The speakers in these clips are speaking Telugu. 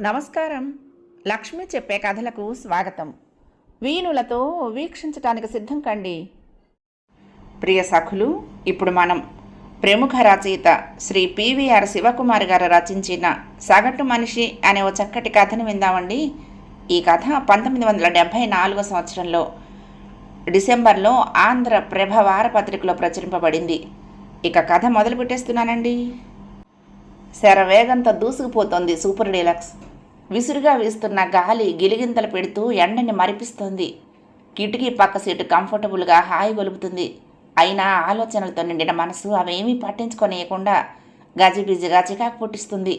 నమస్కారం. లక్ష్మి చెప్పే కథలకు స్వాగతం. వీణులతో వీక్షించటానికి సిద్ధం కండి. ప్రియ సఖులు ఇప్పుడు మనం ప్రముఖ రచయిత శ్రీ పివిఆర్ శివకుమార్ గారు రచించిన సగటు మనిషి అనే ఓ చక్కటి కథను విందామండి. ఈ కథ పంతొమ్మిది వందల డెబ్భై నాలుగో సంవత్సరంలో డిసెంబర్లో ఆంధ్ర ప్రభ వారపత్రికలో ప్రచురింపబడింది. ఇక కథ మొదలు పెట్టేస్తున్నానండి. శరవేగంతో దూసుకుపోతోంది సూపర్ డీలక్స్. విసురుగా వీస్తున్న గాలి గిలిగింతలు పెడుతూ ఎండని మరిపిస్తోంది. కిటికీ పక్క సీటు కంఫర్టబుల్గా హాయి గొలుపుతుంది. అయినా ఆలోచనలతో నిండిన మనసు అవేమీ పట్టించుకొనియకుండా గజిబిజిగా చికాకు పుట్టిస్తుంది.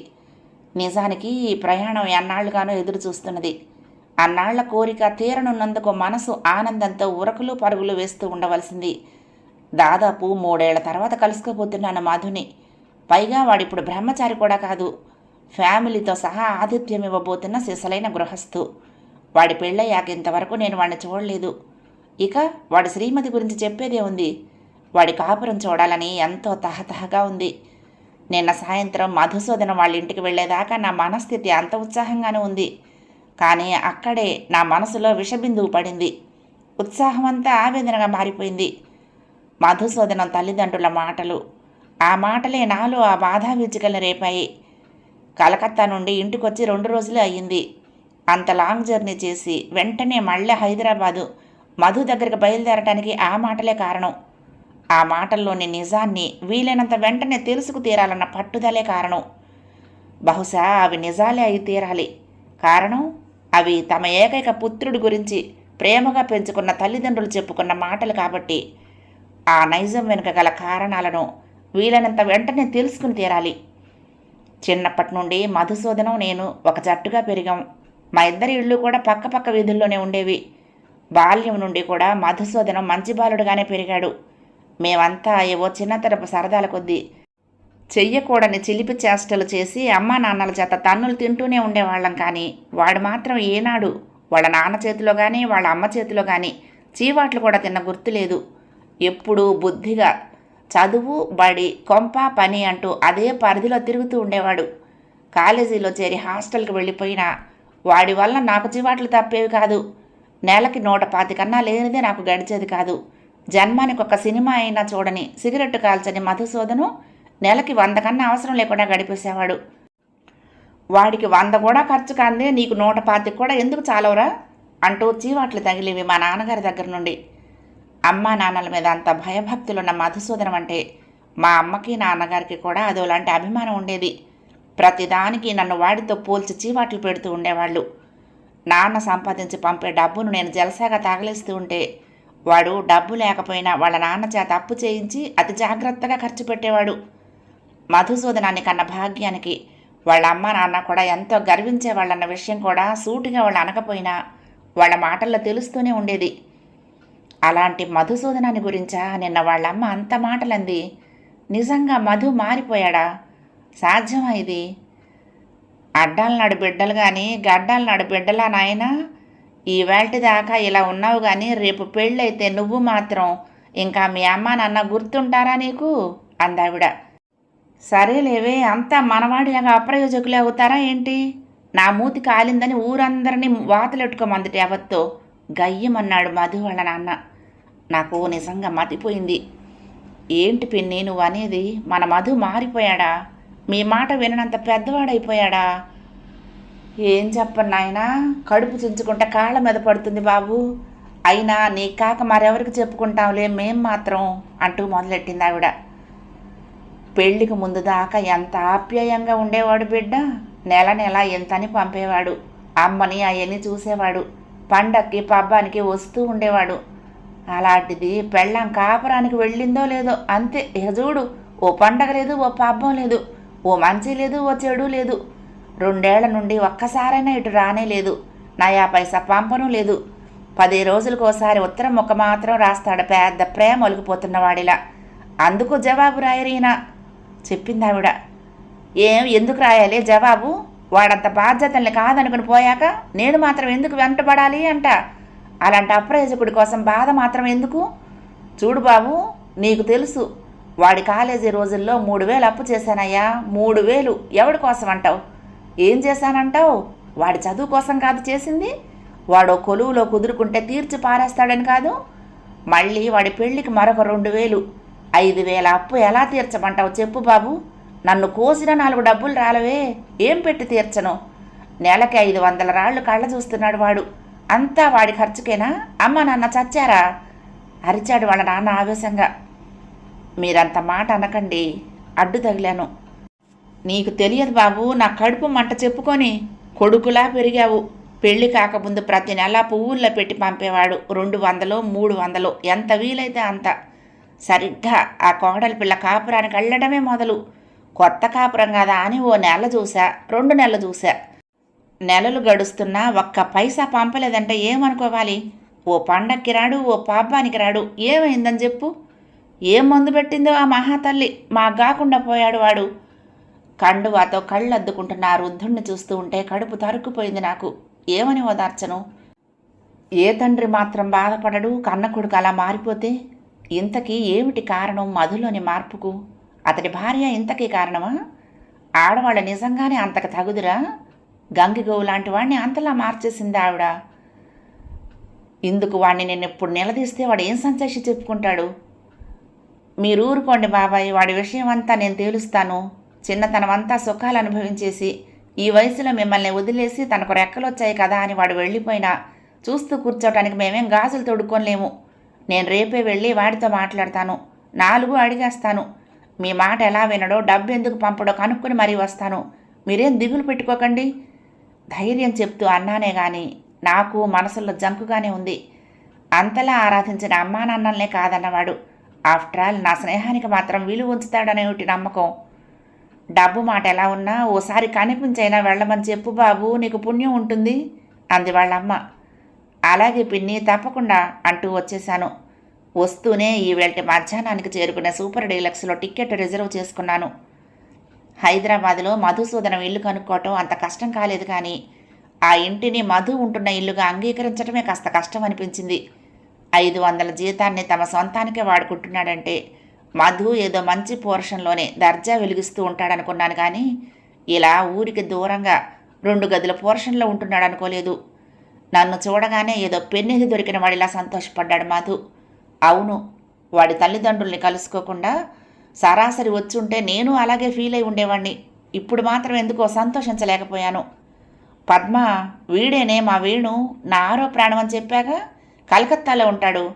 నిజానికి ఈ ప్రయాణం ఎన్నాళ్ళుగానో ఎదురు చూస్తున్నది. అన్నాళ్ళ కోరిక తీరనున్నందుకు మనసు ఆనందంతో ఉరకులు పరుగులు వేస్తూ ఉండవలసింది. దాదాపు మూడేళ్ళ తర్వాత కలుసుకోబోతున్నాను మధుని. పైగా వాడిప్పుడు బ్రహ్మచారి కూడా కాదు. ఫ్యామిలీతో సహా ఆతిథ్యం ఇవ్వబోతున్న సిసలైన గృహస్థు. వాడి పెళ్ళయ్యాక ఇంతవరకు నేను వాడిని చూడలేదు. ఇక వాడి శ్రీమతి గురించి చెప్పేదే ఉంది. వాడి కాపురం చూడాలని ఎంతో తహతహగా ఉంది. నిన్న సాయంత్రం మధుసూదన వాళ్ళ ఇంటికి వెళ్ళేదాకా నా మనస్థితి అంత ఉత్సాహంగానే ఉంది. కానీ అక్కడే నా మనసులో విషబిందువు పడింది. ఉత్సాహం అంతా ఆవేదనగా మారిపోయింది. మధుసూదనం తల్లిదండ్రుల మాటలు. ఆ మాటలే నాలో ఆ బాధా వీచికల్ని రేపాయి. కలకత్తా నుండి ఇంటికొచ్చి రెండు రోజులు అయ్యింది. అంత లాంగ్ జర్నీ చేసి వెంటనే మళ్ళీ హైదరాబాదు. మధు దగ్గరికి బయలుదేరటానికి ఆ మాటలే కారణం. ఆ మాటల్లోని నిజాన్ని వీలైనంత వెంటనే తెలుసుకు తీరాలన్న పట్టుదలే కారణం. బహుశా అవి నిజాలే అయి తీరాలి. కారణం? అవి తమ ఏకైక పుత్రుడి గురించి ప్రేమగా పెంచుకున్న తల్లిదండ్రులు చెప్పుకున్న మాటలు కాబట్టి. ఆ నైజం వెనుక గల కారణాలను వీలైనంత వెంటనే తెలుసుకుని తీరాలి. చిన్నప్పటి నుండి మధుసూదనం నేను ఒక జట్టుగా పెరిగాం. మా ఇద్దరి ఇళ్ళు కూడా పక్క పక్క వీధుల్లోనే ఉండేవి. బాల్యం నుండి కూడా మధుసూదనం మంచి బాలుడుగానే పెరిగాడు. మేమంతా ఏవో చిన్నతరపు సరదాల కొద్దీ చెయ్యకూడని చిలిపి చేష్టలు చేసి అమ్మా నాన్నల చేత తన్నులు తింటూనే ఉండేవాళ్ళం కానీ వాడు మాత్రం ఏనాడు వాళ్ళ నాన్న చేతిలో కానీ వాళ్ళ అమ్మ చేతిలో కానీ చీవాట్లు కూడా తిన్న గుర్తులేదు ఎప్పుడూ బుద్ధిగా. చదువు బడి కొంప పని అంటూ అదే పరిధిలో తిరుగుతూ ఉండేవాడు. కాలేజీలో చేరి హాస్టల్కి వెళ్ళిపోయినా వాడి వల్ల నాకు చివాట్లు తప్పేవి కాదు. నెలకి నూట పాతికన్నా లేనిదే నాకు గడిచేది కాదు. జన్మానికి ఒక సినిమా అయినా చూడని సిగరెట్ కాల్చని మధుసూదను నెలకి వంద కన్నా అవసరం లేకుండా గడిపేసేవాడు. వాడికి వంద కూడా ఖర్చు కాందే నీకు నూట పాతికి కూడా ఎందుకు చాలవరా? అంటూ చీవాట్లు తగిలేవి మా నాన్నగారి దగ్గర నుండి. అమ్మా నాన్నల మీద అంత భయభక్తులున్న మధుసూదనం అంటే మా అమ్మకి నాన్నగారికి కూడా అదోలాంటి అభిమానం ఉండేది. ప్రతిదానికి నన్ను వాడితో పోల్చి చీవాట్లు పెడుతూ ఉండేవాళ్ళు. నాన్న సంపాదించి పంపే డబ్బును నేను జలసాగా తగలేస్తూ ఉంటే వాడు డబ్బు లేకపోయినా వాళ్ళ నాన్న చేత అప్పు చేయించి అతి జాగ్రత్తగా ఖర్చు పెట్టేవాడు. మధుసూదనాన్ని కన్న భాగ్యానికి వాళ్ళ అమ్మ నాన్న కూడా ఎంతో గర్వించేవాళ్ళన్న విషయం కూడా సూటిగా వాళ్ళు అనకపోయినా వాళ్ళ మాటల్లో తెలుస్తూనే ఉండేది. అలాంటి మధుసూదనాన్ని గురించా? నిన్న వాళ్ళమ్మ అంత మాటలంది. నిజంగా మధు మారిపోయాడా? సాధ్యమా ఇది? అడ్డాలు నాడు బిడ్డలు కానీ గడ్డాలు నాడు బిడ్డలా నాయనా? ఈ దాకా ఇలా ఉన్నావు కానీ రేపు పెళ్ళైతే నువ్వు మాత్రం ఇంకా మీ అమ్మ నాన్న గుర్తుంటారా నీకు? అందావిడ. సరేలేవే అంతా మనవాడిలాగా అప్రయోజకులే అవుతారా ఏంటి? నా మూతి కాలిందని ఊరందరినీ వాతలెట్టుకోమందుటి అవత్తో గయ్యమన్నాడు మధు వాళ్ళ నాన్న. నాకు నిజంగా మతిపోయింది. ఏంటి పిన్ని నువ్వు అనేది? మన మధు మారిపోయాడా? మీ మాట విననంత పెద్దవాడైపోయాడా? ఏం చెప్పను నాయనా? కడుపు చించుకుంటే కాళ్ళ మీద పడుతుంది బాబు. అయినా నీ కాక మరెవరికి చెప్పుకుంటాంలే మేం మాత్రం అంటూ మొదలెట్టింది ఆవిడ. పెళ్ళికి ముందు దాకా ఎంత ఆప్యాయంగా ఉండేవాడు బిడ్డ? నెల నెల ఎంతని పంపేవాడు? అమ్మని అవన్నీ చూసేవాడు. పండక్కి పబ్బానికి వస్తూ ఉండేవాడు. అలాంటిది పెళ్ళాం కాపురానికి వెళ్ళిందో లేదో అంతే. ఇక చూడు ఓ పండగ లేదు ఓ పబ్బం లేదు ఓ మంచి లేదు ఓ చెడు లేదు. రెండేళ్ళ నుండి ఒక్కసారైనా ఇటు రానే లేదు. నయా పైసా పంపను లేదు. పది రోజులకు ఒకసారి ఉత్తరం ఒక మాత్రం రాస్తాడు పెద్ద ప్రేమ ఒలిగిపోతున్నవాడిలా అందుకు జవాబు రాయరీనా చెప్పింది ఆవిడ. ఏం ఎందుకు రాయాలి జవాబు? వాడంత బాధ్యతల్ని కాదనుకుని పోయాక నేను మాత్రం ఎందుకు వెంటబడాలి అంట. అలాంటి అప్రయోజకుడి కోసం బాధ మాత్రం ఎందుకు? చూడు బాబు నీకు తెలుసు వాడి కాలేజీ రోజుల్లో మూడు వేలు అప్పు చేశానయ్యా మూడు వేలు ఎవడి కోసం అంటావు? ఏం చేశానంటావు? వాడి చదువు కోసం కాదు చేసింది? వాడు కొలువులో కుదురుకుంటే తీర్చి పారేస్తాడని కాదు? మళ్ళీ వాడి పెళ్ళికి మరొక రెండు వేలు ఐదు వేల అప్పు ఎలా తీర్చమంటావు చెప్పు బాబు. నన్ను కోసిన నాలుగు డబ్బులు రాలవే. ఏం పెట్టి తీర్చను? నెలకి ఐదు వందల రాళ్ళు కళ్ళ చూస్తున్నాడు వాడు. అంతా వాడి ఖర్చుకేనా? అమ్మ నాన్న చచ్చారా? అరిచాడు వాళ్ళ నాన్న ఆవేశంగా. మీరంత మాట అనకండి అడ్డు తగిలాను. నీకు తెలియదు బాబు నా కడుపు మంట చెప్పుకొని కొడుకులా పెరిగావు. పెళ్ళి కాకముందు ప్రతి నెల పువ్వుల్లో పెట్టి పంపేవాడు. రెండు వందలు మూడు వందలు ఎంత వీలైతే అంత. సరిగ్గా ఆ కోడలి పిల్ల కాపురానికి వెళ్ళడమే మొదలు. కొత్త కాపురం కదా అని ఓ నెల చూసా రెండు నెలలు చూసా నెలలు గడుస్తున్నా ఒక్క పైసా పంపలేదంటే ఏమనుకోవాలి? ఓ పండక్కి రాడు ఓ పాపానికి రాడు ఏమైందని చెప్పు. ఏం మందు పెట్టిందో ఆ మహాతల్లి? మా గాకుండా పోయాడు వాడు. కండువాతో కళ్ళద్దుకుంటున్న ఆ వృద్ధుణ్ణి చూస్తూ ఉంటే కడుపు తరుక్కుపోయింది నాకు. ఏమని ఓదార్చను? ఏ తండ్రి మాత్రం బాధపడడు కన్న కొడుకు అలా మారిపోతే? ఇంతకీ ఏమిటి కారణం మధులోని మార్పుకు? అతడి భార్య ఇంతకీ కారణమా? ఆడవాళ్ళ నిజంగానే అంతకు తగుదురా? గంగిగోవు లాంటి వాడిని అంతలా మార్చేసింది ఆవిడ. ఇందుకు వాడిని నేను ఎప్పుడు నిలదీస్తే వాడు ఏం సంచేసి చెప్పుకుంటాడు? మీరు ఊరుకోండి బాబాయ్ వాడి విషయం అంతా నేను తేలుస్తాను. చిన్నతనం అంతా సుఖాలు అనుభవించేసి ఈ వయసులో మిమ్మల్ని వదిలేసి తనకు రెక్కలు వచ్చాయి కదా అని వాడు వెళ్ళిపోయినా చూస్తూ కూర్చోవటానికి మేమేం గాజులు తొడుక్కోలేము. నేను రేపే వెళ్ళి వాడితో మాట్లాడతాను. నాలుగు అడిగేస్తాను. మీ మాట ఎలా వినడో డబ్బు ఎందుకు పంపడో కనుక్కొని మరీ వస్తాను. మీరేం దిగులు పెట్టుకోకండి. ధైర్యం చెప్తూ అన్నానే గాని నాకు మనసులో జంకుగానే ఉంది. అంతలా ఆరాధించిన అమ్మా నాన్నలనే కాదన్నవాడు. ఆఫ్టర్ ఆల్ నా స్నేహానికి మాత్రం విలువ ఒకటి నమ్మకం. డబ్బు మాట ఎలా ఉన్నా ఓసారి కనిపించైనా వెళ్ళమని చెప్పు బాబు నీకు పుణ్యం ఉంటుంది అంది వాళ్ళమ్మ. అలాగే పిన్ని తప్పకుండా అంటూ వచ్చేశాను. వస్తూనే ఈ మధ్యాహ్నానికి చేరుకునే సూపర్ డీలక్స్లో టికెట్ రిజర్వ్ చేసుకున్నాను. హైదరాబాద్లో మధుసూదనం ఇల్లు కనుక్కోవటం అంత కష్టం కాలేదు కానీ ఆ ఇంటిని మధు ఉంటున్న ఇల్లుగా అంగీకరించడమే కాస్త కష్టం అనిపించింది. ఐదు వందల జీతాన్ని తమ సొంతానికే వాడుకుంటున్నాడంటే మధు ఏదో మంచి పోర్షన్లోనే దర్జా వెలిగిస్తూ ఉంటాడనుకున్నాను కానీ ఇలా ఊరికి దూరంగా రెండు గదుల పోర్షన్లో ఉంటున్నాడు అనుకోలేదు నన్ను చూడగానే ఏదో పెన్నెది దొరికిన వాడిలా సంతోషపడ్డాడు మధు. అవును వాడి తల్లిదండ్రుల్ని కలుసుకోకుండా సరాసరి వచ్చుంటే నేను అలాగే ఫీల్ అయి ఉండేవాణ్ణి. ఇప్పుడు మాత్రం ఎందుకో సంతోషించలేకపోయాను. పద్మ వీడేనే మా వేణు నా ఆరో ప్రాణం అని చెప్పాక కలకత్తాలో ఉంటాడు.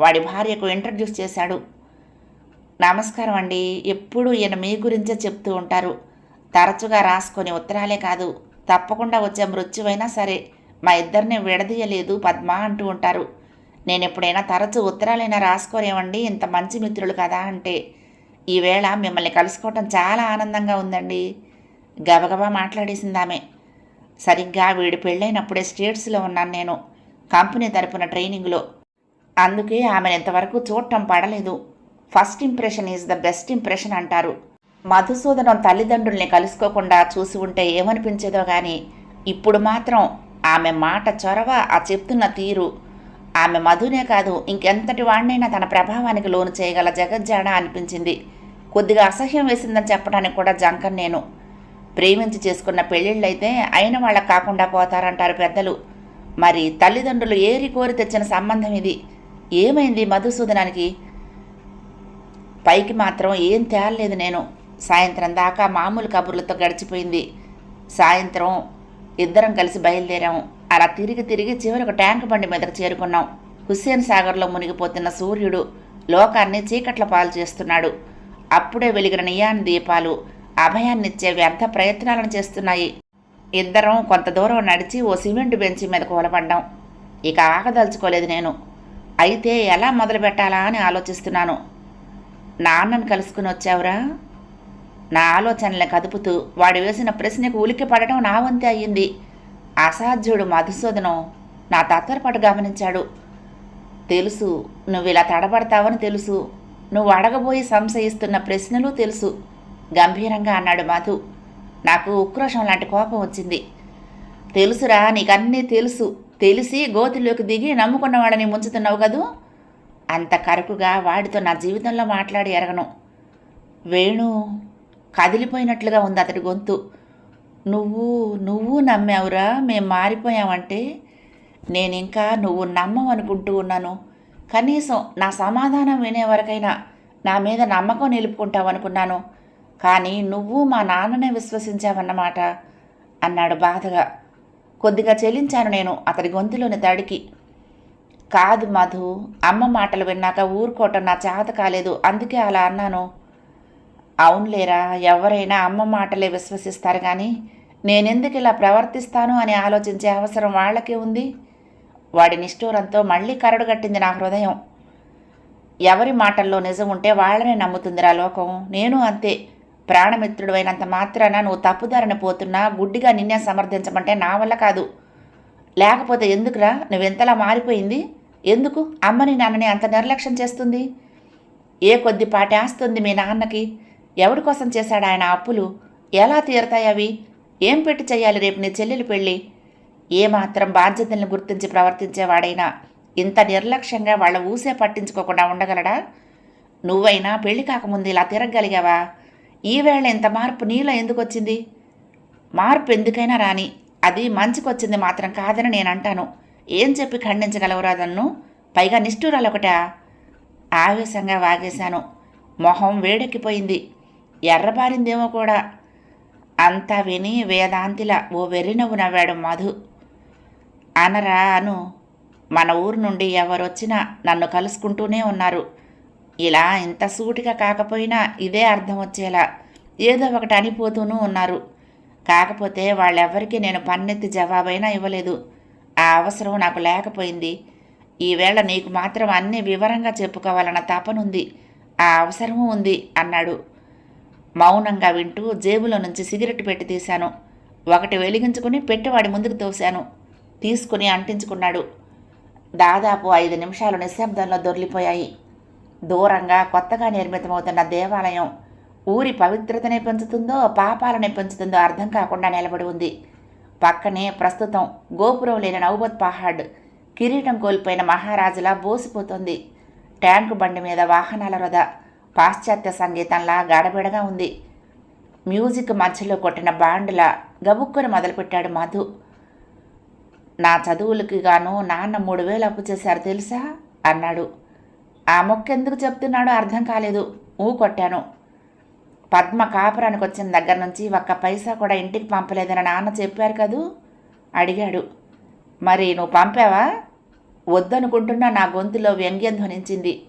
వాడి భార్యకు ఇంట్రడ్యూస్ చేశాడు. నమస్కారం అండి. ఎప్పుడు ఈయన మీ గురించే చెప్తూ ఉంటారు. తరచుగా రాసుకొని ఉత్తరాలే కాదు. తప్పకుండా వచ్చే మృత్యువైనా సరే మా ఇద్దరిని విడదీయలేదు పద్మ అంటూ ఉంటారు. నేను ఎప్పుడైనా తరచు ఉత్తరాలైనా రాసుకోరేమండి ఇంత మంచి మిత్రులు కదా అంటే. ఈవేళ మిమ్మల్ని కలుసుకోవటం చాలా ఆనందంగా ఉందండి. గబగబా మాట్లాడేసింది ఆమె. సరిగ్గా వీడి పెళ్ళైనప్పుడే స్టేట్స్లో ఉన్నాను నేను కంపెనీ తరపున ట్రైనింగ్లో. అందుకే ఆమెను ఇంతవరకు చూడటం పడలేదు. First impression is the best impression అంటారు. మధుసూదనం తల్లిదండ్రుల్ని కలుసుకోకుండా చూసి ఉంటే ఏమనిపించేదో కానీ ఇప్పుడు మాత్రం ఆమె మాట చొరవ ఆ చెప్తున్న తీరు. ఆమె మధునే కాదు ఇంకెంతటి వాడినైనా తన ప్రభావానికి లోను చేయగల జగజ్జాడ అనిపించింది. కొద్దిగా అసహ్యం వేసిందని చెప్పడానికి కూడా జంకన్ నేను ప్రేమించి చేసుకున్న పెళ్ళిళ్ళైతే అయిన వాళ్ళకి కాకుండా పోతారంటారు పెద్దలు. మరి తల్లిదండ్రులు ఏరి కోరి తెచ్చిన సంబంధం ఇది. ఏమైంది మధుసూదనానికి? పైకి మాత్రం ఏం తేలలేదు నేను. సాయంత్రం దాకా మామూలు కబుర్లతో గడిచిపోయింది. సాయంత్రం ఇద్దరం కలిసి బయలుదేరాము అలా తిరిగి తిరిగి చివరికి ట్యాంక్ బండి మీదకు చేరుకున్నాం. హుస్సేన్ సాగర్లో మునిగిపోతున్న సూర్యుడు లోకాన్ని చీకట్ల పాలు చేస్తున్నాడు. అప్పుడే వెలిగిన నియాన్ దీపాలు అభయాన్నిచ్చే వ్యర్థ ప్రయత్నాలను చేస్తున్నాయి. ఇద్దరం కొంత దూరం నడిచి ఓ సిమెంట్ బెంచి మీద కూలబడ్డాం. ఇక ఆగదలుచుకోలేదు నేను. అయితే ఎలా మొదలు పెట్టాలా అని ఆలోచిస్తున్నాను. నాన్నను కలుసుకుని వచ్చావురా? నా ఆలోచనల్ని కదుపుతూ వాడు వేసిన ప్రశ్నకు ఉలిక్కి పడటం నా వంతే అయ్యింది. అసాధ్యుడు మధుసూదనం నా తత్వరపాటు గమనించాడు. తెలుసు నువ్వు ఇలా తడబడతావని తెలుసు. నువ్వు అడగబోయి సంశయిస్తున్న ప్రశ్నలు తెలుసు. గంభీరంగా అన్నాడు మధు. నాకు ఉక్రోషం లాంటి కోపం వచ్చింది. తెలుసురా నీకన్నీ తెలుసు. తెలిసి గోతిలోకి దిగి నమ్ముకున్న వాళ్ళని ముంచుతున్నావు కదూ? అంత కరుకుగా వాడితో నా జీవితంలో మాట్లాడి ఎరగను. వేణు కదిలిపోయినట్లుగా ఉంది అతడి గొంతు. నువ్వు నువ్వు నమ్మావురా మేము మారిపోయావంటే నేను ఇంకా నువ్వు నమ్మవనుకుంటూ ఉన్నాను. కనీసం నా సమాధానం వినే వరకైనా నా మీద నమ్మకం నిలుపుకుంటావనుకున్నాను. కానీ నువ్వు మా నాన్ననే విశ్వసించావన్నమాట అన్నాడు బాధగా. కొద్దిగా చెల్లించాను నేను అతడి గొంతులోని తడికి. కాదు మధు అమ్మ మాటలు విన్నాక ఊరుకోవటం నా చేత కాలేదు అందుకే అలా అన్నాను. అవునులేరా ఎవరైనా అమ్మ మాటలే విశ్వసిస్తారు కానీ నేనెందుకు ఇలా ప్రవర్తిస్తాను అని ఆలోచించే అవసరం వాళ్ళకే ఉంది? వాడి నిష్ఠూరంతో మళ్ళీ కరడుగట్టింది నా హృదయం. ఎవరి మాటల్లో నిజం ఉంటే వాళ్ళనే నమ్ముతుందిరా లోకం. నేను అంతే. ప్రాణమిత్రుడు అయినంత మాత్రాన నువ్వు తప్పుదారిన పోతున్నా గుడ్డిగా నిన్నే సమర్థించమంటే నా వల్ల కాదు. లేకపోతే ఎందుకురా? నువ్వెంతలా మారిపోయింది? ఎందుకు? అమ్మని నాన్నని అంత నిర్లక్ష్యం చేస్తుంది? ఏ కొద్దిపాటి ఆస్తుంది మీ నాన్నకి? ఎవడి కోసం చేశాడు ఆయన అప్పులు? ఎలా తీరతాయి అవి? ఏం పెట్టి చేయాలి రేపు నీ చెల్లెలు పెళ్ళి? ఏమాత్రం బాధ్యతలను గుర్తించి ప్రవర్తించేవాడైనా ఇంత నిర్లక్ష్యంగా వాళ్ళ ఊసే పట్టించుకోకుండా ఉండగలడా? నువ్వైనా పెళ్ళి కాకముందు ఇలా తిరగగలిగావా ఈవేళ ఇంత మార్పు నీలో ఎందుకు వచ్చింది మార్పు ఎందుకైనా రాని అది మంచికొచ్చింది మాత్రం కాదని నేను అంటాను ఏం చెప్పి ఖండించగలవురా నన్ను పైగా నిష్ఠూరాలొకటా? ఆవేశంగా వాగేశాను. మొహం వేడెక్కిపోయింది. ఎర్రబారిందేమో కూడా. అంతా విని వేదాంతిలా ఓ వెర్రినవ్వు నవ్వాడు మధు. అనరా అను మన ఊరు నుండి ఎవరొచ్చినా నన్ను కలుసుకుంటూనే ఉన్నారు. ఇలా ఇంత సూటిగా కాకపోయినా ఇదే అర్థం వచ్చేలా. ఏదో ఒకటి అనిపోతూనూ ఉన్నారు. కాకపోతే వాళ్ళెవ్వరికీ నేను పన్నెత్తి జవాబైనా ఇవ్వలేదు. ఆ అవసరం నాకు లేకపోయింది. ఈవేళ నీకు మాత్రం అన్నీ వివరంగా చెప్పుకోవాలన్న తపనుంది. ఆ అవసరమూ ఉంది అన్నాడు. మౌనంగా వింటూ జేబులో నుంచి సిగరెట్ పెట్టి తీశాను. ఒకటి వెలిగించుకుని పెట్టివాడి ముందుకు తోశాను. తీసుకుని అంటించుకున్నాడు. దాదాపు ఐదు నిమిషాలు నిశ్శబ్దంలో దొర్లిపోయాయి. దూరంగా కొత్తగా నిర్మితమవుతున్న దేవాలయం ఊరి పవిత్రతనే పెంచుతుందో పాపాలనే పెంచుతుందో అర్థం కాకుండా నిలబడి ఉంది. పక్కనే ప్రస్తుతం గోపురం లేని నౌబత్ పహాడ్ కిరీటం కోల్పోయిన మహారాజులా బోసిపోతుంది. ట్యాంకు బండి మీద వాహనాల వృధ పాశ్చాత్య సంగీతంలా గడబిడగా ఉంది. మ్యూజిక్ మధ్యలో కొట్టిన బాండ్లా గబుక్కుని మొదలుపెట్టాడు మధు. నా చదువులకి గాను నాన్న మూడు వేలు అప్పు చేశారు తెలుసా? అన్నాడు. ఆ మొక్క ఎందుకు చెప్తున్నాడో అర్థం కాలేదు. ఊ కొట్టాను. పద్మ కాపురానికి వచ్చిన దగ్గర నుంచి ఒక్క పైసా కూడా ఇంటికి పంపలేదని నాన్న చెప్పారు కదూ? అడిగాడు. మరి నువ్వు పంపావా? వద్దనుకుంటున్నా నా గొంతులో వ్యంగ్యం ధ్వనించింది.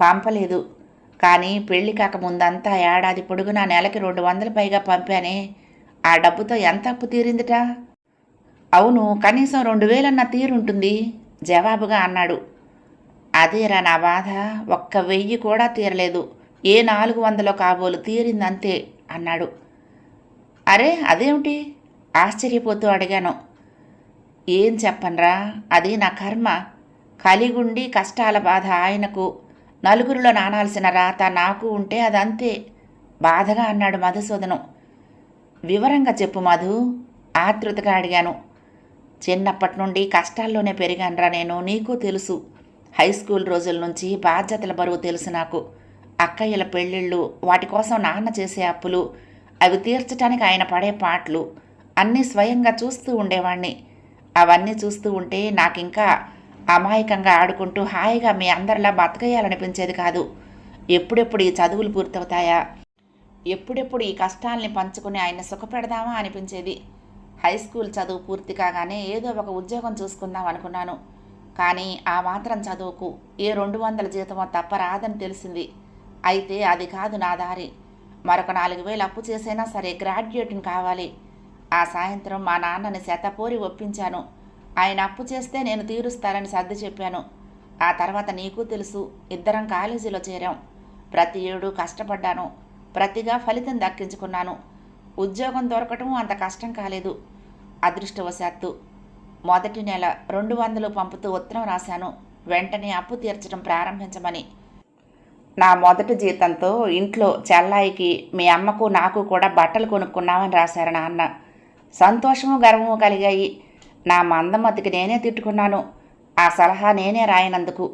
పంపలేదు. కానీ పెళ్ళి కాక ముందంతా ఏడాది పొడుగునా నెలకి రెండు వందల పైగా పంపానే. ఆ డబ్బుతో ఎంత అప్పు తీరిందిట? అవును కనీసం రెండు వేలన్న తీరుంటుంది జవాబుగా అన్నాడు. అదేరా నా బాధ ఒక్క వెయ్యి కూడా తీరలేదు. ఏ నాలుగు వందలో కాబోలు తీరిందంతే అన్నాడు. అరే అదేమిటి? ఆశ్చర్యపోతూ అడిగాను. ఏం చెప్పనరా అది నా కర్మ. కలిగుండి కష్టాల బాధ ఆయనకు. నలుగురిలో నానాల్సిన రాత నాకు ఉంటే అదంతే బాధగా అన్నాడు మధుసూదనం. వివరంగా చెప్పు మధు ఆతృతగా అడిగాను. చిన్నప్పటి నుండి కష్టాల్లోనే పెరిగానురా నేను. నీకు తెలుసు. హై స్కూల్ రోజుల నుంచి బాధ్యతల బరువు తెలుసు నాకు. అక్కయ్యల పెళ్ళిళ్ళు వాటి కోసం నాన్న చేసే అప్పులు అవి తీర్చడానికి ఆయన పడే పాటలు అన్నీ స్వయంగా చూస్తూ ఉండేవాణ్ణి. అవన్నీ చూస్తూ ఉంటే నాకింకా అమాయకంగా ఆడుకుంటూ హాయిగా మీ అందరిలా బతకేయాలనిపించేది కాదు. ఎప్పుడెప్పుడు ఈ చదువులు పూర్తవుతాయా? ఎప్పుడెప్పుడు ఈ కష్టాల్ని పంచుకుని ఆయన సుఖపెడదామా అనిపించేది. హై స్కూల్ చదువు పూర్తి కాగానే ఏదో ఒక ఉద్యోగం చూసుకుందాం అనుకున్నాను. కానీ ఆ మాత్రం చదువుకు ఏ రెండు వందల జీతమో తప్ప రాదని తెలిసింది. అయితే అది కాదు నా దారి. మరొక నాలుగు వేలు అప్పు చేసైనా సరే గ్రాడ్యుయేట్ని కావాలి. ఆ సాయంత్రం మా నాన్నని శతపోరి ఒప్పించాను. ఆయన అప్పు చేస్తే నేను తీరుస్తానని సర్ది చెప్పాను. ఆ తర్వాత నీకు తెలుసు ఇద్దరం కాలేజీలో చేరాం. ప్రతి ఏడు కష్టపడ్డాను. ప్రతిగా ఫలితం దక్కించుకున్నాను. ఉద్యోగం దొరకటం అంత కష్టం కాలేదు. అదృష్టవశాత్తు మొదటి నెల రెండు వందలు పంపుతూ ఉత్తరం రాశాను. వెంటనే అప్పు తీర్చడం ప్రారంభించమని. నా మొదటి జీతంతో ఇంట్లో చెల్లాయికి మీ అమ్మకు నాకు కూడా బట్టలు కొనుక్కున్నామని రాశారు నాన్న. సంతోషము గర్వము కలిగాయి. నా మందమతికి నేనే తిట్టుకున్నాను. ఆ సలహా నేనే రాయనందుకు.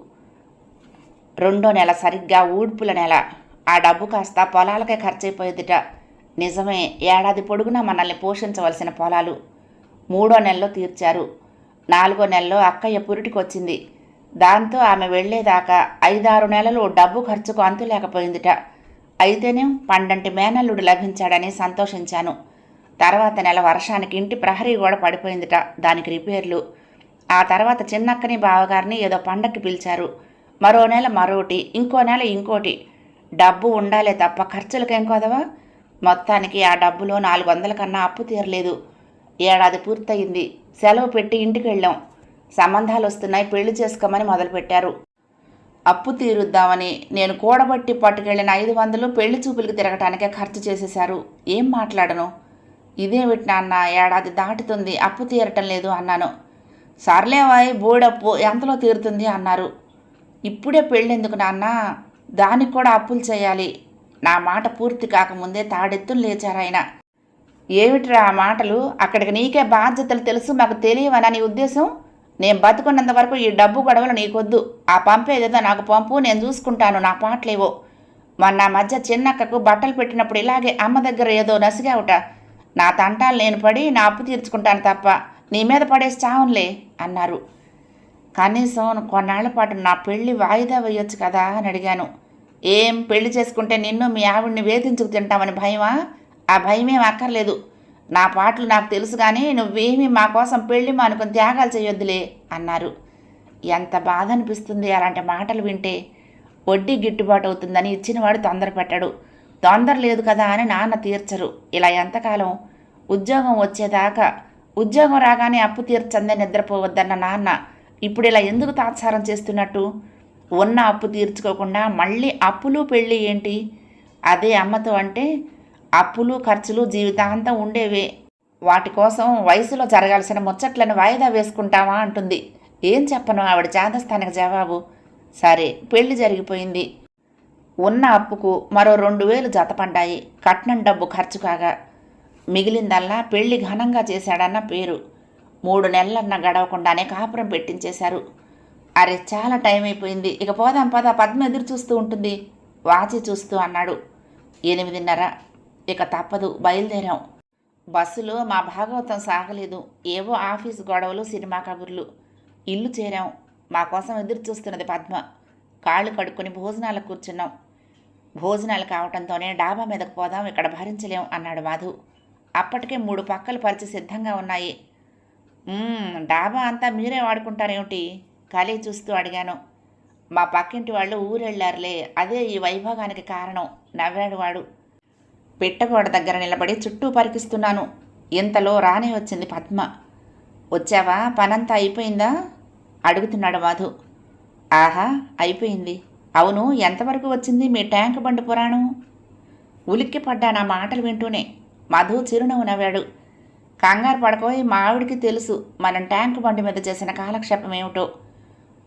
రెండో నెల సరిగ్గా ఊడ్పుల నెల. ఆ డబ్బు కాస్త పొలాలకే ఖర్చయిపోయేదిట నిజమే ఏడాది పొడుగునా మనల్ని పోషించవలసిన పొలాలు. మూడో నెలలో తీర్చారు. నాలుగో నెలలో అక్కయ్య పురిటికొచ్చింది. దాంతో ఆమె వెళ్ళేదాకా ఐదారు నెలలు డబ్బు ఖర్చుకు అంతు లేకపోయిందిట. అయితేనే పండంటి మేనల్లుడు లభించాడని సంతోషించాను. తర్వాత నెల వర్షానికి ఇంటి ప్రహరీ గోడ పడిపోయిందిట దానికి రిపేర్లు. ఆ తర్వాత చిన్నక్కని బావగారిని ఏదో పండక్కి పిలిచారు. మరో నెల మరోటి ఇంకో నెల ఇంకోటి. డబ్బు ఉండాలే తప్ప ఖర్చులకేం కదవా? మొత్తానికి ఆ డబ్బులో నాలుగు వందల కన్నా అప్పు తీరలేదు. ఏడాది పూర్తయింది. సెలవు పెట్టి ఇంటికి వెళ్ళాం సంబంధాలు వస్తున్నాయి. పెళ్ళి చేసుకోమని మొదలుపెట్టారు. అప్పు తీరుద్దామని నేను కూడబట్టి పట్టుకెళ్ళిన ఐదు వందలు పెళ్ళి చూపులకు తిరగటానికే ఖర్చు చేసేశారు. ఏం మాట్లాడను? ఇదేమిటి నాన్న ఏడాది దాటుతుంది. అప్పు తీరటం లేదు అన్నాను. సర్లేవాయ్ బోడప్పు ఎంతలో తీరుతుంది అన్నారు. ఇప్పుడే పెళ్ళెందుకు నాన్న? దానికి కూడా అప్పులు చేయాలి. నా మాట పూర్తి కాకముందే తాడెత్తులు లేచారాయన. ఏమిట్రా ఆ మాటలు? అక్కడికి నీకే బాధ్యతలు తెలుసు మాకు తెలియవనా నీ ఉద్దేశం? నేను బతుకున్నంత వరకు ఈ డబ్బు గొడవలు నీకొద్దు. ఆ పంపేదేదో నాకు పంపు నేను చూసుకుంటాను నా పాటలేవో. మొన్న మధ్య చిన్నక్కకు బట్టలు పెట్టినప్పుడు ఇలాగే అమ్మ దగ్గర ఏదో నసిగావుట. నా తంటాలు నేను పడి నా అప్పు తీర్చుకుంటాను తప్ప నీ మీద పడేసి చావునులే అన్నారు. కనీసం కొన్నాళ్ళ పాటు నా పెళ్ళి వాయిదా వేయొచ్చు కదా అని అడిగాను. ఏం పెళ్ళి చేసుకుంటే నిన్ను మీ ఆవిడ్ని వేధించుకు తింటామని భయమా? ఆ భయమేం అక్కర్లేదు. నా పాటలు నాకు తెలుసు కానీ నువ్వేమీ మా కోసం పెళ్ళి మానుకొని త్యాగాలు చేయొద్దులే అన్నారు. ఎంత బాధ అనిపిస్తుంది అలాంటి మాటలు వింటే. వడ్డీ గిట్టుబాటు అవుతుందని ఇచ్చినవాడు తొందర పెట్టాడు. తొందర లేదు కదా అని నాన్న తీర్చరు. ఇలా ఎంతకాలం? ఉద్యోగం వచ్చేదాకా. ఉద్యోగం రాగానే అప్పు తీర్చందే నిద్రపోవద్దన్న నాన్న. ఇప్పుడు ఇలా ఎందుకు తాత్సారం చేస్తున్నట్టు? ఉన్న అప్పు తీర్చుకోకుండా మళ్ళీ అప్పులు పెళ్ళి ఏంటి? అదే అమ్మతో అంటే అప్పులు ఖర్చులు జీవితాంతం ఉండేవే. వాటి కోసం వయసులో జరగాల్సిన ముచ్చట్లను వాయిదా వేసుకుంటావా అంటుంది. ఏం చెప్పను? ఆవిడ చేదస్థానికి జవాబు. సరే పెళ్ళి జరిగిపోయింది. ఉన్న అప్పుకు మరో రెండు వేలు జతపడ్డాయి. కట్నం డబ్బు ఖర్చు కాగా మిగిలిందల్లా పెళ్ళి ఘనంగా చేశాడన్న పేరు. మూడు నెలలన్న గడవకుండానే కాపురం పెట్టించేశారు. అరే చాలా టైం అయిపోయింది. ఇక పోదాం పద పద్మ ఎదురు చూస్తూ ఉంటుంది. వాచి చూస్తూ అన్నాడు. ఎనిమిదిన్నర. ఇక తప్పదు బయలుదేరాం. బస్సులో మా భాగవతం సాగలేదు. ఏవో ఆఫీస్ గొడవలు సినిమా కబుర్లు. ఇల్లు చేరాం. మా కోసం ఎదురు చూస్తున్నది పద్మ. కాళ్ళు కడుక్కొని భోజనాలకు కూర్చున్నాం. భోజనాలు కావటంతోనే డాబా మీదకు పోదాం ఇక్కడ భరించలేం అన్నాడు మాధు. అప్పటికే మూడు పక్కలు పరిచి సిద్ధంగా ఉన్నాయి. డాబా అంతా మీరే వాడుకుంటారేమిటి? ఖాళీ చూస్తూ అడిగాను. మా పక్కింటి వాళ్ళు ఊరెళ్ళారులే అదే ఈ వైభోగానికి కారణం నవ్వాడు వాడు. పిట్టగోడ దగ్గర నిలబడి చుట్టూ పరికిస్తున్నాను. ఇంతలో రానే వచ్చింది పద్మ. వచ్చావా? పనంతా అయిపోయిందా? అడుగుతున్నాడు మాధు. ఆహా అయిపోయింది. అవును ఎంతవరకు వచ్చింది మీ ట్యాంక్ బండి పురాణం? ఉలిక్కి పడ్డా నా మాటలు వింటూనే మధు చిరునవ్వు నవ్వాడు. కంగారు పడకోయి మా ఆవిడికి తెలుసు మనం ట్యాంక్ బండి మీద చేసిన కాలక్షేపం ఏమిటో.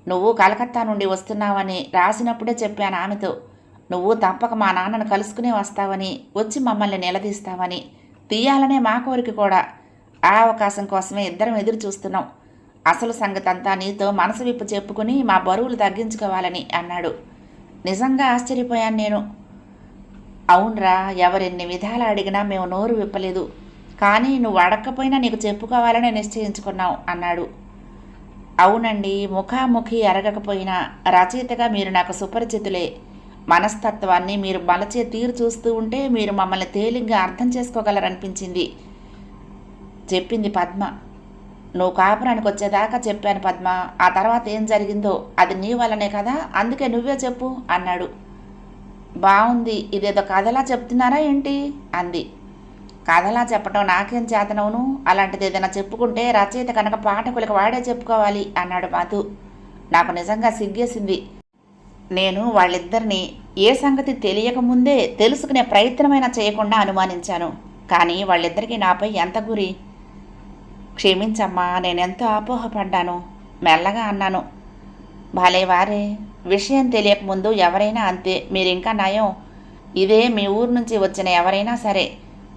నువ్వు కలకత్తా నుండి వస్తున్నావని రాసినప్పుడే చెప్పాను ఆమెతో. నువ్వు తప్పక మా నాన్నను కలుసుకునే వస్తావని వచ్చి మమ్మల్ని నిలదీస్తావని తీయాలనే మా కోరిక కూడా. ఆ అవకాశం కోసమే ఇద్దరం ఎదురు చూస్తున్నాం. అసలు సంగతి అంతా నీతో మనసు విప్పు చెప్పుకుని మా బరువులు తగ్గించుకోవాలని అన్నాడు. నిజంగా ఆశ్చర్యపోయాను నేను. అవునరా ఎవరెన్ని విధాలు అడిగినా మేము నోరు విప్పలేదు. కానీ నువ్వు అడగకపోయినా నీకు చెప్పుకోవాలని నిశ్చయించుకున్నావు అన్నాడు. అవునండి ముఖాముఖి ఎరగకపోయినా రచయితగా మీరు నాకు సుపరిచితులే. మనస్తత్వాన్ని మీరు మలచే తీరు చూస్తూ ఉంటే మీరు మమ్మల్ని తేలిగ్గా అర్థం చేసుకోగలరనిపించింది. చెప్పింది పద్మ. నువ్వు కాపురానికి వచ్చేదాకా చెప్పాను పద్మ. ఆ తర్వాత ఏం జరిగిందో అది నీ వల్లనే కదా? అందుకే నువ్వే చెప్పు అన్నాడు. బాగుంది ఇదేదో కథలా చెప్తున్నారా ఏంటి? అంది. కథలా చెప్పడం నాకేం చేతనవును? అలాంటిది ఏదైనా చెప్పుకుంటే రచయిత కనుక పాఠకులకు వాడే చెప్పుకోవాలి అన్నాడు మాధు. నాకు నిజంగా సిగ్గేసింది. నేను వాళ్ళిద్దరిని ఏ సంగతి తెలియకముందే తెలుసుకునే ప్రయత్నమైనా చేయకుండా అనుమానించాను. కానీ వాళ్ళిద్దరికీ నాపై ఎంత గురి? క్షమించమ్మా నేనెంతో అపోహపడ్డాను? మెల్లగా అన్నాను. భలే వారే విషయం తెలియకముందు ఎవరైనా అంతే మీరింకా నయం. ఇదే మీ ఊరు నుంచి వచ్చిన ఎవరైనా సరే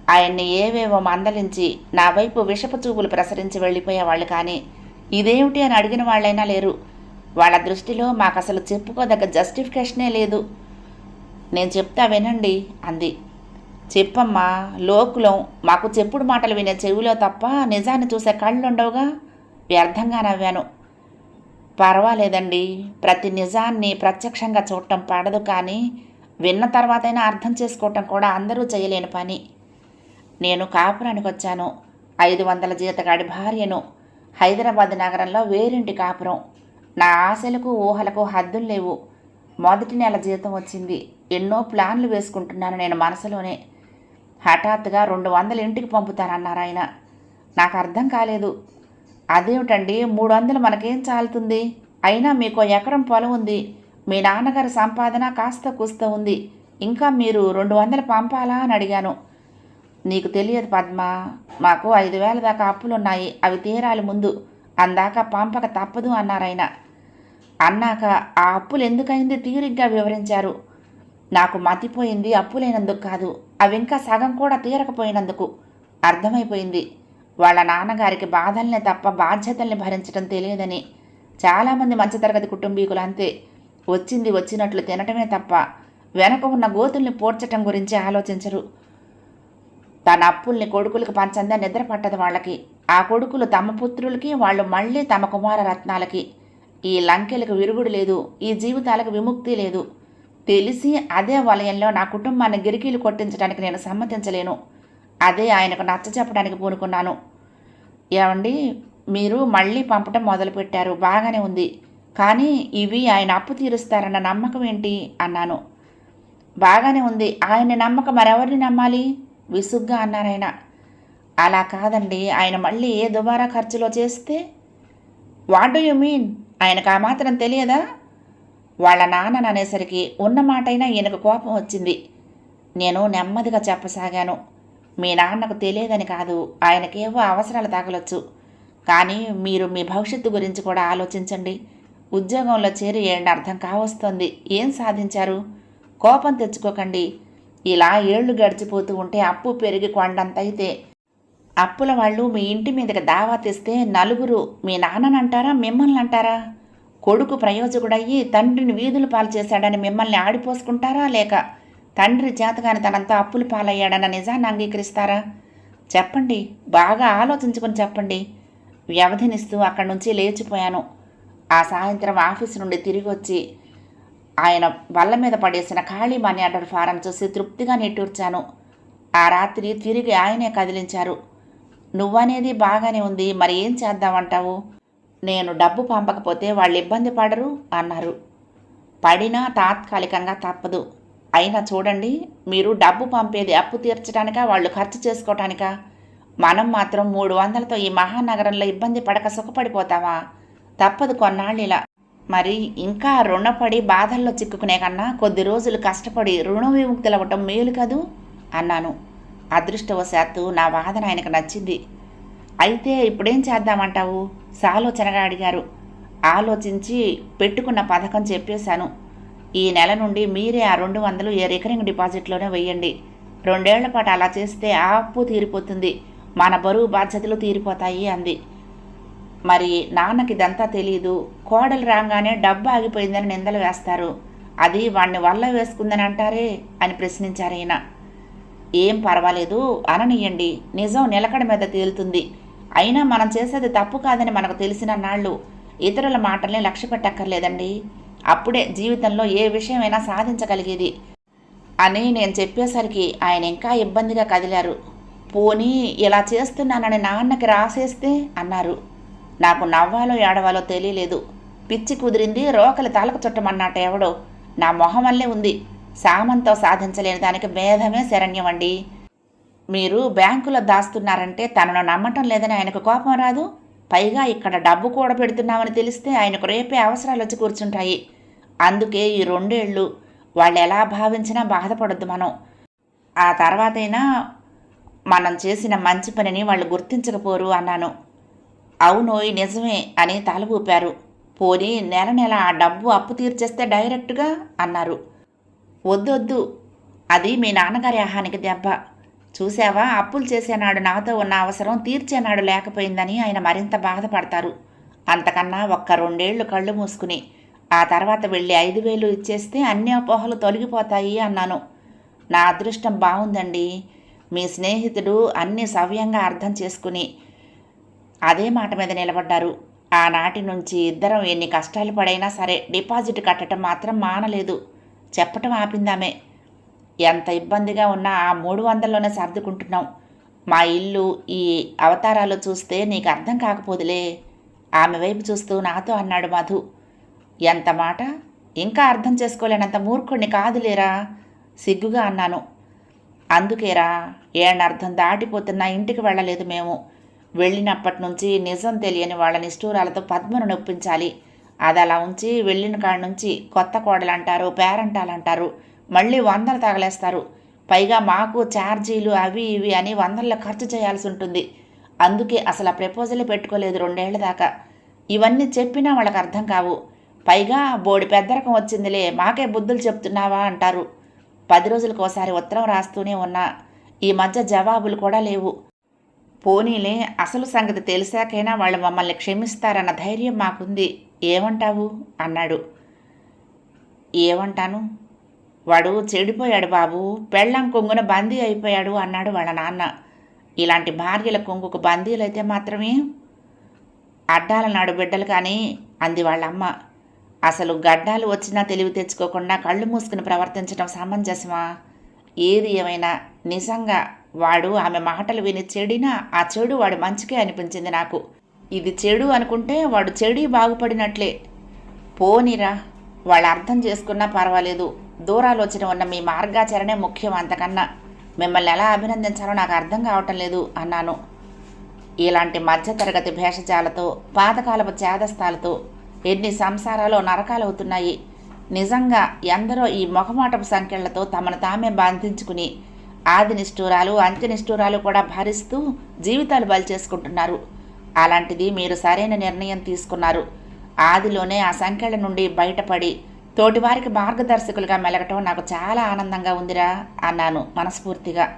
ఆయన్ని ఏవేవో మందలించి నా వైపు విషపు చూపులు ప్రసరించి వెళ్ళిపోయేవాళ్ళు కానీ ఇదేమిటి అని అడిగిన వాళ్ళైనా లేరు. వాళ్ళ దృష్టిలో మాకు అసలు చెప్పుకోదగ్గ జస్టిఫికేషనే లేదు. నేను చెప్తా వినండి అంది. చెప్పమ్మా లోకులం మాకు చెప్పుడు మాటలు వినే చెవిలో తప్ప నిజాన్ని చూసే కళ్ళు ఉండవుగా వ్యర్థంగా నవ్వాను. పర్వాలేదండి ప్రతి నిజాన్ని ప్రత్యక్షంగా చూడటం పడదు కానీ విన్న తర్వాతైనా అర్థం చేసుకోవటం కూడా అందరూ చేయలేని పని. నేను కాపురానికి వచ్చాను. ఐదు వందల జీతగాడి భార్యను. హైదరాబాద్ నగరంలో వేరింటి కాపురం. నా ఆశలకు ఊహలకు హద్దులు లేవు. మొదటి నెల జీతం వచ్చింది. ఎన్నో ప్లాన్లు వేసుకుంటున్నాను నేను మనసులోనే. హఠాత్తుగా రెండు వందలు ఇంటికి పంపుతానన్నారు ఆయన. నాకు అర్థం కాలేదు. అదేమిటండి? మూడు వందలు మనకేం చాలుతుంది? అయినా మీకు ఎకరం పొలం ఉంది. మీ నాన్నగారి సంపాదన కాస్త కూస్త ఉంది. ఇంకా మీరు రెండు వందలు పంపాలా అని అడిగాను. నీకు తెలియదు పద్మ మాకు ఐదు వేల దాకా అప్పులున్నాయి. అవి తీరాలి ముందు. అందాక పంపక తప్పదు అన్నారాయన అన్నాక ఆ అప్పులు ఎందుకైంది తీరిగ్గా వివరించారు. నాకు మతిపోయింది అప్పులైనందుకు కాదు అవి ఇంకా సగం కూడా తీరకపోయినందుకు. అర్థమైపోయింది. వాళ్ళ నాన్నగారికి బాధల్నే తప్ప బాధ్యతల్ని భరించడం తెలియదని. చాలామంది మధ్యతరగతి కుటుంబీకులు అంతే. వచ్చింది వచ్చినట్లు తినటమే తప్ప వెనక ఉన్న గోతుల్ని పోడ్చటం గురించి ఆలోచించరు. తన అప్పుల్ని కొడుకులకు పంచందా నిద్ర పట్టదు వాళ్ళకి. ఆ కొడుకులు తమ పుత్రులకి వాళ్ళు మళ్ళీ తమ కుమార రత్నాలకి ఈ లంకెలకు విరుగుడు లేదు ఈ జీవితాలకు విముక్తి లేదు. తెలిసి అదే వలయంలో నా కుటుంబాన్ని గిరికీలు కొట్టించడానికి నేను సమ్మతించలేను. అదే ఆయనకు నచ్చ చెప్పడానికి పూనుకున్నాను. ఏమండి మీరు మళ్ళీ పంపటం మొదలుపెట్టారు బాగానే ఉంది. కానీ ఇవి ఆయన అప్పు తీరుస్తారన్న నమ్మకం ఏంటి? అన్నాను. బాగానే ఉంది. ఆయన నమ్మకం మరెవరిని నమ్మాలి? విసుగ్గా అన్నారాయన అలా కాదండి ఆయన మళ్ళీ ఏ దుబారా ఖర్చులో చేస్తే? వాట్ డూ యు మీన్ ఆయనకు ఆ మాత్రం తెలియదా? వాళ్ళ నాన్న అనేసరికి ఉన్న మాటైనా ఈయనకు కోపం వచ్చింది. నేను నెమ్మదిగా చెప్పసాగాను. మీ నాన్నకు తెలియదని కాదు ఆయనకేవో అవసరాలు తాగలొచ్చు. కానీ మీరు మీ భవిష్యత్తు గురించి కూడా ఆలోచించండి. ఉద్యోగంలో చేరి ఏళ్ళ అర్థం కావస్తోంది. ఏం సాధించారు? కోపం తెచ్చుకోకండి. ఇలా ఏళ్ళు గడిచిపోతూ ఉంటే అప్పు పెరిగి కొండంతైతే అప్పుల వాళ్ళు మీ ఇంటి మీదకి దావా తెస్తే నలుగురు మీ నాన్ననంటారా మిమ్మల్ని అంటారా కొడుకు ప్రయోజకుడయ్యి తండ్రిని వీధులు పాలు చేశాడని మిమ్మల్ని ఆడిపోసుకుంటారా లేక తండ్రి చేతగాని తనంతా అప్పులు పాలయ్యాడన్న నిజాన్ని అంగీకరిస్తారా? చెప్పండి బాగా ఆలోచించుకొని చెప్పండి. వ్యవధినిస్తూ అక్కడి నుంచి లేచిపోయాను. ఆ సాయంత్రం ఆఫీస్ నుండి తిరిగి వచ్చి ఆయన బల్ల మీద పడేసిన ఖాళీ మనీ ఆర్డర్ ఫారం చూసి తృప్తిగా నిట్టూర్చాను. ఆ రాత్రి తిరిగి ఆయనే కదిలించారు. నువ్వనేది బాగానే ఉంది మరి ఏం చేద్దామంటావు? నేను డబ్బు పంపకపోతే వాళ్ళు ఇబ్బంది పడరు అన్నారు. పడినా తాత్కాలికంగా తప్పదు. అయినా చూడండి మీరు డబ్బు పంపేది అప్పు తీర్చడానికా వాళ్ళు ఖర్చు చేసుకోవటానికా మనం మాత్రం మూడు వందలతో ఈ మహానగరంలో ఇబ్బంది పడక సుఖపడిపోతావా తప్పదు కొన్నాళ్ళు ఇలా మరి ఇంకా రుణపడి బాధల్లో చిక్కుకునే కన్నా కొద్ది రోజులు కష్టపడి రుణ విముక్తులవ్వటం మేలు కదూ? అన్నాను. అదృష్టవశాత్తు నా వాదన ఆయనకు నచ్చింది. అయితే ఇప్పుడేం చేద్దామంటావు? సాలోచనగా అడిగారు. ఆలోచించి పెట్టుకున్న పథకం చెప్పేశాను. ఈ నెల నుండి మీరే ఆ రెండు వందలు ఏ రికరింగ్ డిపాజిట్లోనే వెయ్యండి. రెండేళ్ళ పాటు అలా చేస్తే ఆ అప్పు తీరిపోతుంది. మన బరువు బాధ్యతలు తీరిపోతాయి అంది. మరి నాన్నకి ఇదంతా తెలియదు కోడలు రాగానే డబ్బు ఆగిపోయిందని నిందలు వేస్తారు. అది వాణ్ణి వల్ల వేసుకుందని అంటారే అని ప్రశ్నించారు ఈయన. ఏం పర్వాలేదు అననీయండి. నిజం నిలకడ మీద తేలుతుంది. అయినా మనం చేసేది తప్పు కాదని మనకు తెలిసిన నాళ్ళు ఇతరుల మాటల్ని లక్ష్య పెట్టక్కర్లేదండి. అప్పుడే జీవితంలో ఏ విషయమైనా సాధించగలిగేది. అని నేను చెప్పేసరికి ఆయన ఇంకా ఇబ్బందిగా కదిలారు. పోనీ ఇలా చేస్తున్నానని నాన్నకి రాసేస్తే అన్నారు. నాకు నవ్వాలో ఏడవాలో తెలియలేదు. పిచ్చి కుదిరింది రోకలి తలకు చుట్టమన్నట్టు ఎవడో. నా మొహం వల్లే ఉంది. సామంతో సాధించలేని దానికి భేదమే శరణ్యమండి. మీరు బ్యాంకులో దాస్తున్నారంటే తనను నమ్మటం లేదని ఆయనకు కోపం రాదు. పైగా ఇక్కడ డబ్బు కూడా పెడుతున్నామని తెలిస్తే ఆయనకు రేపే అవసరాలు వచ్చి కూర్చుంటాయి. అందుకే ఈ రెండేళ్ళు వాళ్ళు ఎలా భావించినా బాధపడద్దు మనం. ఆ తర్వాతైనా మనం చేసిన మంచి పనిని వాళ్ళు గుర్తించకపోరు అన్నాను. అవునోయ్ నిజమే అని తల ఊపారు పోనీ నెల నెల ఆ డబ్బు అప్పు తీర్చేస్తే డైరెక్ట్గా అన్నారు. వద్దొద్దు అది మీ నాన్నగారి ఆహానికి దెబ్బ. చూసావా అప్పులు చేసేనాడు నాతో ఉన్న అవసరం తీర్చేనాడు లేకపోయిందని ఆయన మరింత బాధపడతారు. అంతకన్నా ఒక్క రెండేళ్ళు కళ్ళు మూసుకుని. ఆ తర్వాత వెళ్ళి ఐదు వేలు ఇచ్చేస్తే అన్ని అపోహలు తొలగిపోతాయి అన్నాను. నా అదృష్టం బాగుందండి మీ స్నేహితుడు అన్ని సవ్యంగా అర్థం చేసుకుని అదే మాట మీద నిలబడ్డారు. ఆనాటి నుంచి ఇద్దరం ఎన్ని కష్టాలు పడైనా సరే డిపాజిట్ కట్టడం మాత్రం మానలేదు. చెప్పటం ఆపిందామే. ఎంత ఇబ్బందిగా ఉన్నా ఆ మూడు వందల్లోనే సర్దుకుంటున్నాం. మా ఇల్లు ఈ అవతారాలు చూస్తే నీకు అర్థం కాకపోదులే. ఆమె వైపు చూస్తూ నాతో అన్నాడు మధు. ఎంత మాట? ఇంకా అర్థం చేసుకోలేనంత మూర్ఖుణ్ణి కాదులేరా? సిగ్గుగా అన్నాను. అందుకేరా ఏడర్థం దాటిపోతున్నా ఇంటికి వెళ్ళలేదు మేము. వెళ్ళినప్పటి నుంచి నిజం తెలియని వాళ్ళ నిష్ఠూరాలతో పద్మను నొప్పించాలి. అది అలా ఉంచి వెళ్ళిన కాడ నుంచి కొత్త కోడలు అంటారు పేరంటాలు అంటారు మళ్ళీ వందలు తగలేస్తారు. పైగా మాకు ఛార్జీలు అవి ఇవి అని వందల్లో ఖర్చు చేయాల్సి ఉంటుంది. అందుకే అసలు ఆ ప్రపోజలే పెట్టుకోలేదు రెండేళ్ళ దాకా. ఇవన్నీ చెప్పినా వాళ్ళకి అర్థం కావు. పైగా బోడి పెద్దరకం వచ్చిందిలే మాకే బుద్ధులు చెప్తున్నావా అంటారు. పది రోజులకు ఒకసారి ఉత్తరం రాస్తూనే ఉన్నా. ఈ మధ్య జవాబులు కూడా లేవు. పోనీలే అసలు సంగతి తెలిసాకైనా వాళ్ళు మమ్మల్ని క్షమిస్తారన్న ధైర్యం మాకుంది. ఏమంటావు? అన్నాడు. ఏమంటాను? వాడు చెడిపోయాడు బాబు. పెళ్ళం కొంగున బందీ అయిపోయాడు అన్నాడు వాళ్ళ నాన్న. ఇలాంటి భార్యల కొంగుకు బందీలైతే మాత్రమే అడ్డాల నాడు బిడ్డలు కానీ అంది వాళ్ళమ్మ. అసలు గడ్డాలు వచ్చినా తెలివి తెచ్చుకోకుండా కళ్ళు మూసుకుని ప్రవర్తించడం సమంజసమా? ఏది ఏమైనా నిజంగా వాడు ఆమె మాటలు విని చెడినా ఆ చెడు వాడు మంచికే అనిపించింది నాకు. ఇది చెడు అనుకుంటే వాడు చెడి బాగుపడినట్లే. పోనిరా వాళ్ళు అర్థం చేసుకున్నా పర్వాలేదు. దూరాలోచన ఉన్న మీ మార్గాచరణే ముఖ్యం అంతకన్నా. మిమ్మల్ని ఎలా అభినందించాలో నాకు అర్థం కావటం లేదు అన్నాను. ఇలాంటి మధ్యతరగతి భేషజాలతో పాతకాలపు చేదస్తాలతో ఎన్ని సంసారాలు నరకాలవుతున్నాయి నిజంగా ఎందరో ఈ మొహమాటపు సంఖ్యలతో తమను తామే బంధించుకుని ఆది నిష్ఠూరాలు అంత్య నిష్ఠూరాలు కూడా భరిస్తూ జీవితాలు బలి చేసుకుంటున్నారు అలాంటిది మీరు సరైన నిర్ణయం తీసుకున్నారు. ఆదిలోనే ఆ సంఖ్యల నుండి బయటపడి తోటివారికి మార్గదర్శకులుగా మెలగటం నాకు చాలా ఆనందంగా ఉందిరా అన్నాను మనస్ఫూర్తిగా.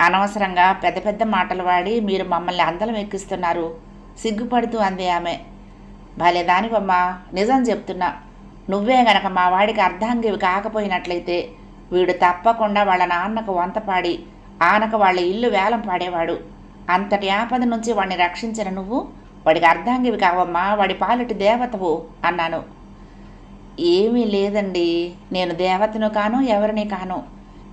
అనవసరంగా పెద్ద పెద్ద మాటలు వాడి మీరు మమ్మల్ని అందలం ఎక్కిస్తున్నారు. సిగ్గుపడుతూ అంది ఆమె. భలే దానివమ్మా నిజం చెప్తున్నా. నువ్వే గనక మా వాడికి అర్ధాంగివి కాకపోయినట్లయితే వీడు తప్పకుండా వాళ్ళ నాన్నకు వంతపాడి ఆనక వాళ్ళ ఇల్లు వేలం పాడేవాడు. అంతటి ఆపద నుంచి వాడిని రక్షించిన నువ్వు. వాడికి అర్ధాంగివి కావమ్మా వాడి పాలిటి దేవతవు అన్నాను. ఏమీ లేదండి నేను దేవతను కాను ఎవరిని కాను.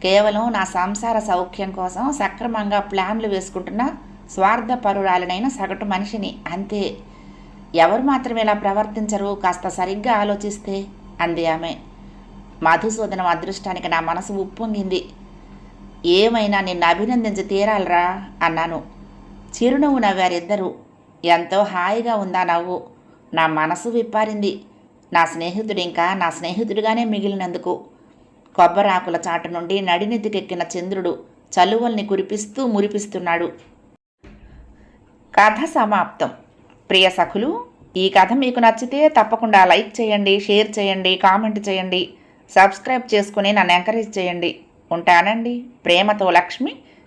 కేవలం నా సంసార సౌఖ్యం కోసం సక్రమంగా ప్లాన్లు వేసుకుంటున్న స్వార్థపరురాలనైన సగటు మనిషిని అంతే. ఎవరు మాత్రం ఇలా ప్రవర్తించరు కాస్త సరిగ్గా ఆలోచిస్తే అంది ఆమె. మధుసూదనం అదృష్టానికి నా మనసు ఉప్పొంగింది. ఏమైనా నిన్ను అభినందించి తీరాలరా అన్నాను. చిరునవ్వు నవ్వారిద్దరూ ఎంతో హాయిగా ఉందా నవ్వు. నా మనసు విప్పారింది. నా స్నేహితుడు ఇంకా నా స్నేహితుడిగానే మిగిలినందుకు. కొబ్బరాకుల చాటు నుండి నడినెత్తికెక్కిన చంద్రుడు చలువల్ని కురిపిస్తూ మురిపిస్తున్నాడు. కథ సమాప్తం. ప్రియ సఖులు ఈ కథ మీకు నచ్చితే తప్పకుండా లైక్ చేయండి షేర్ చేయండి కామెంట్ చేయండి. సబ్స్క్రైబ్ చేసుకుని నన్ను ఎంకరేజ్ చేయండి. ఉంటానండి. ప్రేమతో లక్ష్మి